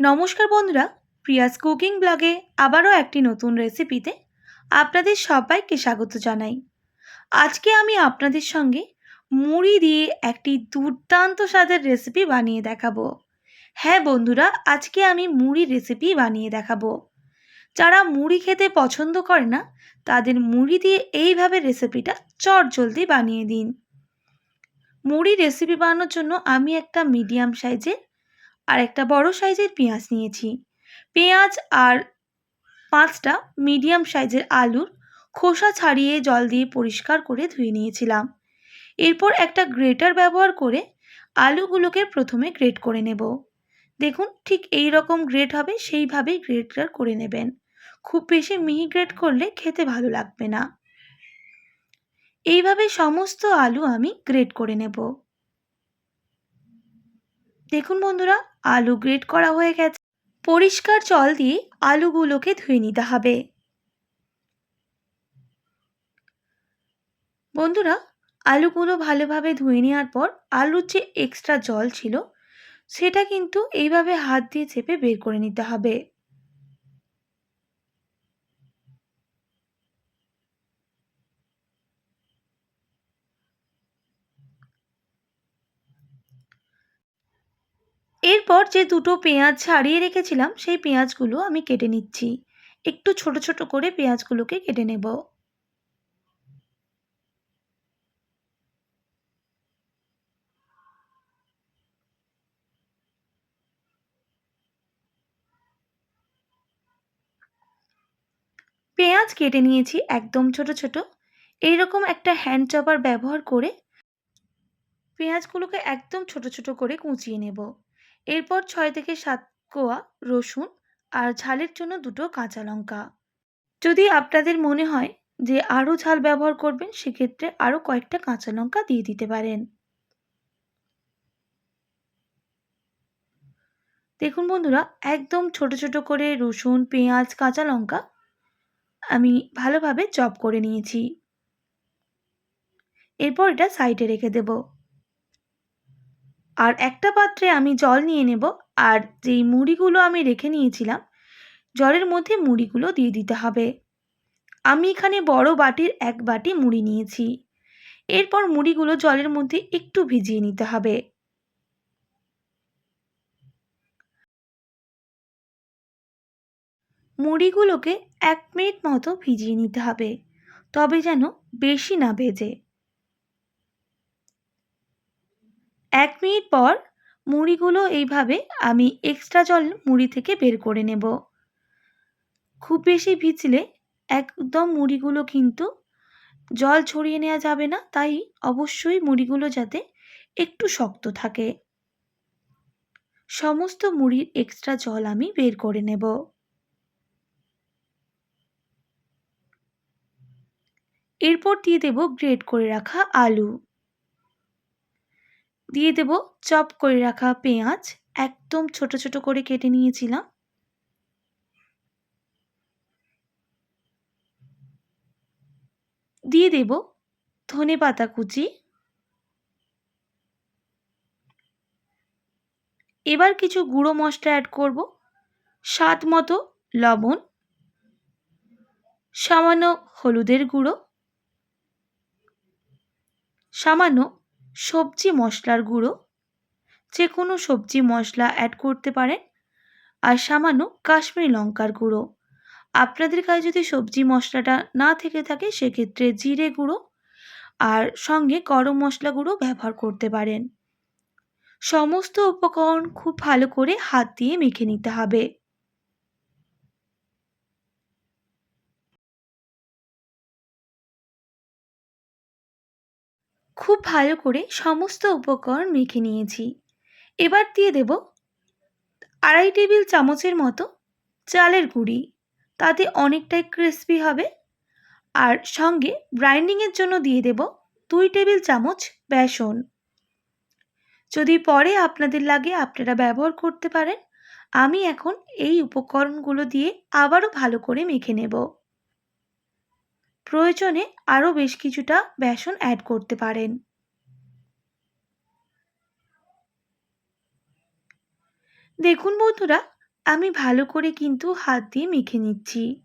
নমস্কার বন্ধুরা, Prius cooking ব্লগে আবারও একটি নতুন রেসিপিতে আপনাদের সবাইকে স্বাগত জানাই। আজকে আমি আপনাদের সঙ্গে মুড়ি দিয়ে একটি দুর্দান্ত স্বাদের রেসিপি বানিয়ে দেখাবো। হ্যাঁ বন্ধুরা, আজকে আমি মুড়ি রেসিপি বানিয়ে দেখাবো। যারা মুড়ি খেতে পছন্দ করে না, তাদের মুড়ি দিয়ে এইভাবে রেসিপিটা চট জলদি বানিয়ে দিন। মুড়ি রেসিপি বানানোর জন্য আমি একটা মিডিয়াম সাইজের আর একটা বড় সাইজের পেঁয়াজ নিয়েছি। পেঁয়াজ আর পাঁচটা মিডিয়াম সাইজের আলুর খোসা ছাড়িয়ে জল দিয়ে পরিষ্কার করে ধুয়ে নিয়েছিলাম। এরপর একটা গ্রেটার ব্যবহার করে আলুগুলোকে প্রথমে গ্রেট করে নেব। দেখুন, ঠিক এই রকম গ্রেট হবে, সেইভাবেই গ্রেটার করে নেবেন। খুব বেশি মিহি গ্রেট করলে খেতে ভালো লাগবে না। এইভাবে সমস্ত আলু আমি গ্রেট করে নেব। দেখুন বন্ধুরা, আলু গ্রেড করা হয়ে গেছে। পরিষ্কার জল দিয়ে আলুগুলোকে ধুয়ে নিতে হবে। বন্ধুরা, আলুগুলো ভালোভাবে ধুয়ে নেওয়ার পর আলুর যে এক্সট্রা জল ছিল, সেটা কিন্তু এইভাবে হাত দিয়ে চেপে বের করে নিতে হবে। এরপর যে দুটো পেঁয়াজ ছাড়িয়ে রেখেছিলাম, সেই পেঁয়াজগুলো আমি কেটে নিচ্ছি। একটু ছোট ছোট করে পেঁয়াজগুলোকে কেটে নেব। পেঁয়াজ কেটে নিয়েছি একদম ছোট ছোট। এইরকম একটা হ্যান্ড চপার ব্যবহার করে পেঁয়াজগুলোকে একদম ছোট ছোট করে কুচিয়ে নেব। এরপর ছয় থেকে সাত কোয়া রসুন আর ঝালের জন্য দুটো কাঁচা লঙ্কা। যদি আপনাদের মনে হয় যে আরও ঝাল ব্যবহার করবেন, সেক্ষেত্রে আরও কয়েকটা কাঁচা লঙ্কা দিয়ে দিতে পারেন। দেখুন বন্ধুরা, একদম ছোট ছোট করে রসুন, পেঁয়াজ, কাঁচা লঙ্কা আমি ভালোভাবে চপ করে নিয়েছি। এরপর এটা সাইডে রেখে দেবো। আর একটা পাত্রে আমি জল নিয়ে নেব, আর যেই মুড়িগুলো আমি রেখে নিয়েছিলাম, জলের মধ্যে মুড়িগুলো দিয়ে দিতে হবে। আমি এখানে বড় বাটির এক বাটি মুড়ি নিয়েছি। এরপর মুড়িগুলো জলের মধ্যে একটু ভিজিয়ে নিতে হবে। মুড়িগুলোকে এক মিনিট মতো ভিজিয়ে নিতে হবে, তবে যেন বেশি না ভেজে। এক মিনিট পর মুড়িগুলো এইভাবে আমি এক্সট্রা জল মুড়ি থেকে বের করে নেব। খুব বেশি ভিজলে একদম মুড়িগুলো কিন্তু জল ছড়িয়ে নেওয়া যাবে না, তাই অবশ্যই মুড়িগুলো যাতে একটু শক্ত থাকে। সমস্ত মুড়ির এক্সট্রা জল আমি বের করে নেব। এরপর দিয়ে দেব গ্রেট করে রাখা আলু। দিয়ে দেব চপ করে রাখা পেঁয়াজ। একদম ছোট ছোট করে কেটে নিয়েছিলাম। দিয়ে দেব ধনে পাতা কুচি। এবার কিছু গুঁড়ো মশলা অ্যাড করব। স্বাদ মতো লবণ। সামান্য হলুদের গুঁড়ো। সামান্য সবজি মশলার গুঁড়ো যে কোনো সবজি মশলা অ্যাড করতে পারেন, আর সামান্য কাশ্মীরি লঙ্কার গুঁড়ো। আপনাদের কাছে যদি সবজি মশলাটা না থেকে থাকে, সেক্ষেত্রে জিরে গুঁড়ো আর সঙ্গে গরম মশলা গুঁড়ো ব্যবহার করতে পারেন। সমস্ত উপকরণ খুব ভালো করে হাত দিয়ে মেখে নিতে হবে। খুব ভালো করে সমস্ত উপকরণ মেখে নিয়েছি। এবার দিয়ে দেব আড়াই টেবিল চামচের মতো চালের গুঁড়ি। তাতে অনেকটাই ক্রিস্পি হবে। আর সঙ্গে গ্রাইন্ডিংয়ের জন্য দিয়ে দেব দুই টেবিল চামচ বেসন। যদি পরে আপনাদের লাগে আপনারা ব্যবহার করতে পারেন। আমি এখন এই উপকরণগুলো দিয়ে আবারও ভালো করে মেখে নেব। প্রয়োজনে আরও বেশ কিছুটা বেসন অ্যাড করতে পারেন। দেখুন বন্ধুরা, আমি ভালো করে কিন্তু হাত দিয়ে মেখে নিচ্ছি।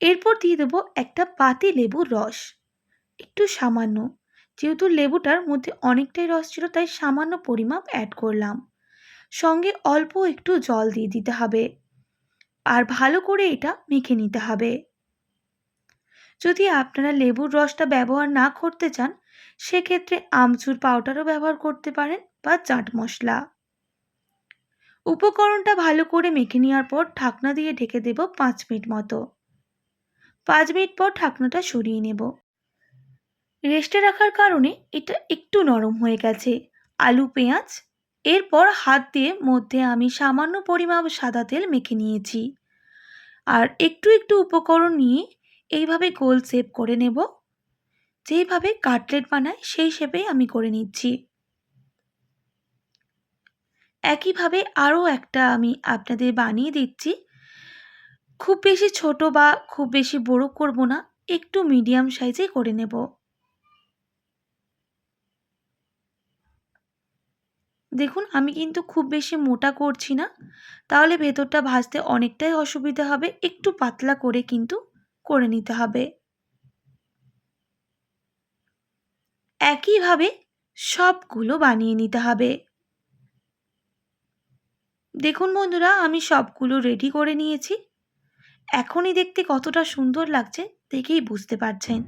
এরপর দিয়ে দেবো একটা পাতি লেবুর রস। একটু সামান্য, যেহেতু লেবুটার মধ্যে অনেকটাই রস ছিল, তাই সামান্য পরিমাপ অ্যাড করলাম। সঙ্গে অল্প একটু জল দিয়ে দিতে হবে। আর ভালো করে এটা মেখে নিতে হবে। যদি আপনারা লেবুর রসটা ব্যবহার না করতে চান, সেক্ষেত্রে আমচুর পাউডারও ব্যবহার করতে পারেন বা চাট মশলা। উপকরণটা ভালো করে মেখে নেওয়ার পর ঢাকনা দিয়ে ঢেকে দেব পাঁচ মিনিট মতো। পাঁচ মিনিট পর ঢাকনাটা সরিয়ে নেব। রেস্টে রাখার কারণে এটা একটু নরম হয়ে গেছে। আলু, পেঁয়াজ এরপর হাত দিয়ে মধ্যে আমি সামান্য পরিমাপ সাদা তেল মেখে নিয়েছি। আর একটু একটু উপকরণ নিয়ে এইভাবে গোল শেপ করে নেব। যেইভাবে কাটলেট বানায় সেই শেপেই আমি করে নিচ্ছি। একইভাবে আরও একটা আমি আপনাদের বানিয়ে দিচ্ছি। খুব বেশি ছোট বা খুব বেশি বড় করব না, একটু মিডিয়াম সাইজে করে নেব। দেখুন, আমি কিন্তু খুব বেশি মোটা করছি না। তাহলে ভেতরটা ভাজতে অনেকটাই অসুবিধা হবে। একটু পাতলা করে কিন্তু করে নিতে হবে। একইভাবে সবগুলো বানিয়ে নিতে হবে। দেখুন বন্ধুরা, আমি সবগুলো রেডি করে নিয়েছি। এখনই দেখতে কতটা সুন্দর লাগছে দেখেই বুঝতে পারছেন।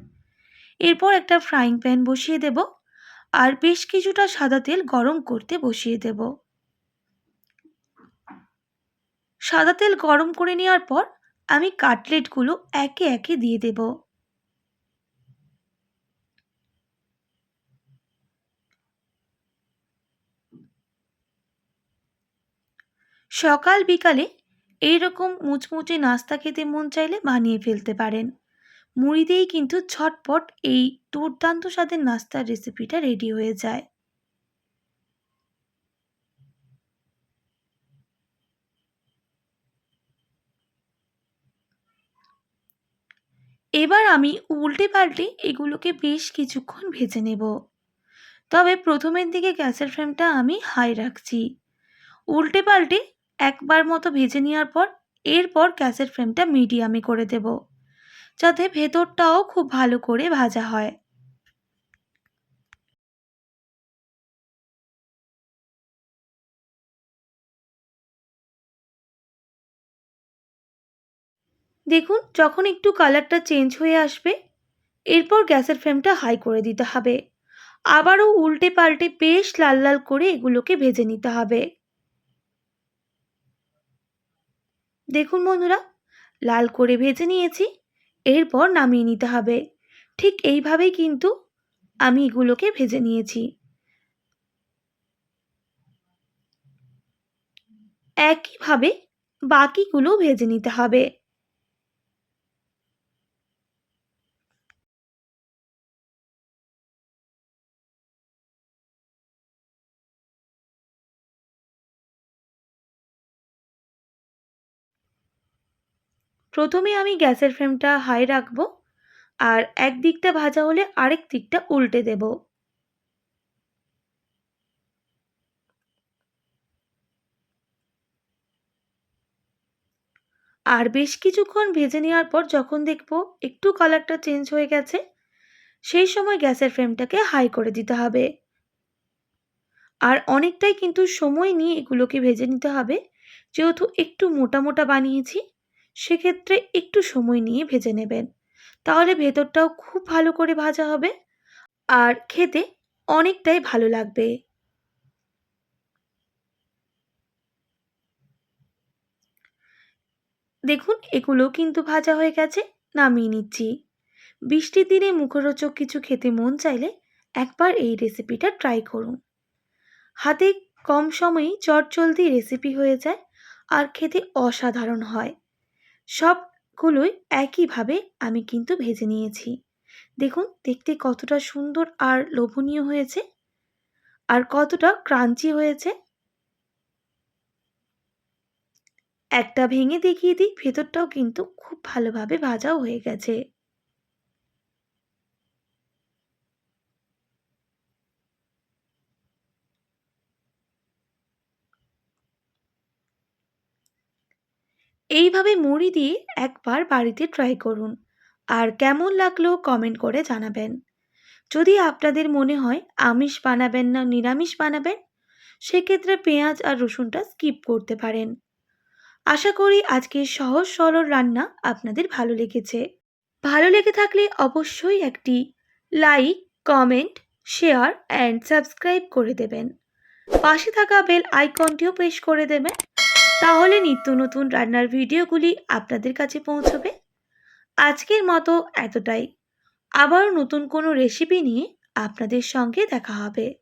এরপর একটা ফ্রাইং প্যান বসিয়ে দেব। আর বেশ কিছুটা সাদা তেল গরম করতে বসিয়ে দেব। সাদা তেল গরম করে নেওয়ার পর আমি কাটলেটগুলো একে একে দিয়ে দেব। সকাল বিকালে এই রকম মুচমুচে নাস্তা খেতে মন চাইলে বানিয়ে ফেলতে পারেন। মুড়ি দিয়েই কিন্তু ঝটপট এই দুর্দান্ত স্বাদের নাস্তার রেসিপিটা রেডি হয়ে যায়। এবার আমি উল্টে পাল্টে এগুলোকে বেশ কিছুক্ষণ ভেজে নেব। তবে প্রথমের দিকে গ্যাসের ফ্লেমটা আমি হাই রাখছি। উল্টে পাল্টে একবার মতো ভেজে নেওয়ার পর, এরপর গ্যাসের ফ্লেমটা মিডিয়ামে করে দেব। যাতে ভেতরটাও খুব ভালো করে ভাজা হয়। দেখুন, যখন একটু কালারটা চেঞ্জ হয়ে আসবে, এরপর গ্যাসের ফ্লেমটা হাই করে দিতে হবে। আবারও উল্টে পাল্টে বেশ লাল লাল করে এগুলোকে ভেজে নিতে হবে। দেখুন বন্ধুরা, লাল করে ভেজে নিয়েছি। এরপর নামিয়ে নিতে হবে। ঠিক এইভাবেই কিন্তু আমি এগুলোকে ভেজে নিয়েছি। একইভাবে বাকিগুলো ভেজে নিতে হবে। প্রথমে আমি গ্যাসের ফ্লেমটা হাই রাখব আর এক দিকটা ভাজা হলে আরেক দিকটা উল্টে দেব। আর বেশ কিছুক্ষণ ভেজে নেওয়ার পর যখন দেখব একটু কালারটা চেঞ্জ হয়ে গেছে, সেই সময় গ্যাসের ফ্লেমটাকে হাই করে দিতে হবে। আর অনেকটাই কিন্তু সময় নিয়ে এগুলোকে ভেজে নিতে হবে, যেহেতু একটু মোটা মোটা বানিয়েছি সেক্ষেত্রে একটু সময় নিয়ে ভেজে নেবেন। তাহলে ভেতরটাও খুব ভালো করে ভাজা হবে আর খেতে অনেকটাই ভালো লাগবে। দেখুন, এগুলো কিন্তু ভাজা হয়ে গেছে, নামিয়ে নিচ্ছি। বৃষ্টির দিনে মুখরোচক কিছু খেতে মন চাইলে একবার এই রেসিপিটা ট্রাই করুন। হাতে কম সময়েই চটজলদি রেসিপি হয়ে যায় আর খেতে অসাধারণ হয়। সবগুলোই একইভাবে আমি কিন্তু ভেজে নিয়েছি। দেখুন, দেখতে কতটা সুন্দর আর লোভনীয় হয়েছে। আর কতটা ক্রাঞ্চি হয়েছে। একটা ভেঙে দেখিয়ে দিই, ভেতরটাও কিন্তু খুব ভালোভাবে ভাজাও হয়ে গেছে। এইভাবে মুড়ি দিয়ে একবার বাড়িতে ট্রাই করুন। আর কেমন লাগল কমেন্ট করে জানাবেন। যদি আপনাদের মনে হয় আমিষ বানাবেন না নিরামিষ বানাবেন, সেক্ষেত্রে পেঁয়াজ আর রসুনটা স্কিপ করতে পারেন। আশা করি আজকের সহজ সরল রান্না আপনাদের ভালো লেগেছে। ভালো লেগে থাকলে অবশ্যই একটি like comment share and subscribe করে দেবেন। পাশে থাকা বেল আইকনটিও প্রেস করে দেবেন। তাহলে নিত্য নতুন রান্নার ভিডিওগুলি আপনাদের কাছে পৌঁছবে। আজকের মতো এতটাই। আবারও নতুন কোনো রেসিপি নিয়ে আপনাদের সঙ্গে দেখা হবে।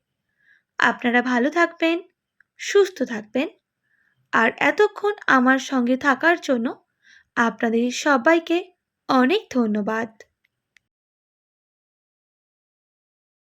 আপনারা ভালো থাকবেন, সুস্থ থাকবেন। আর এতক্ষণ আমার সঙ্গে থাকার জন্য আপনাদের সবাইকে অনেক ধন্যবাদ।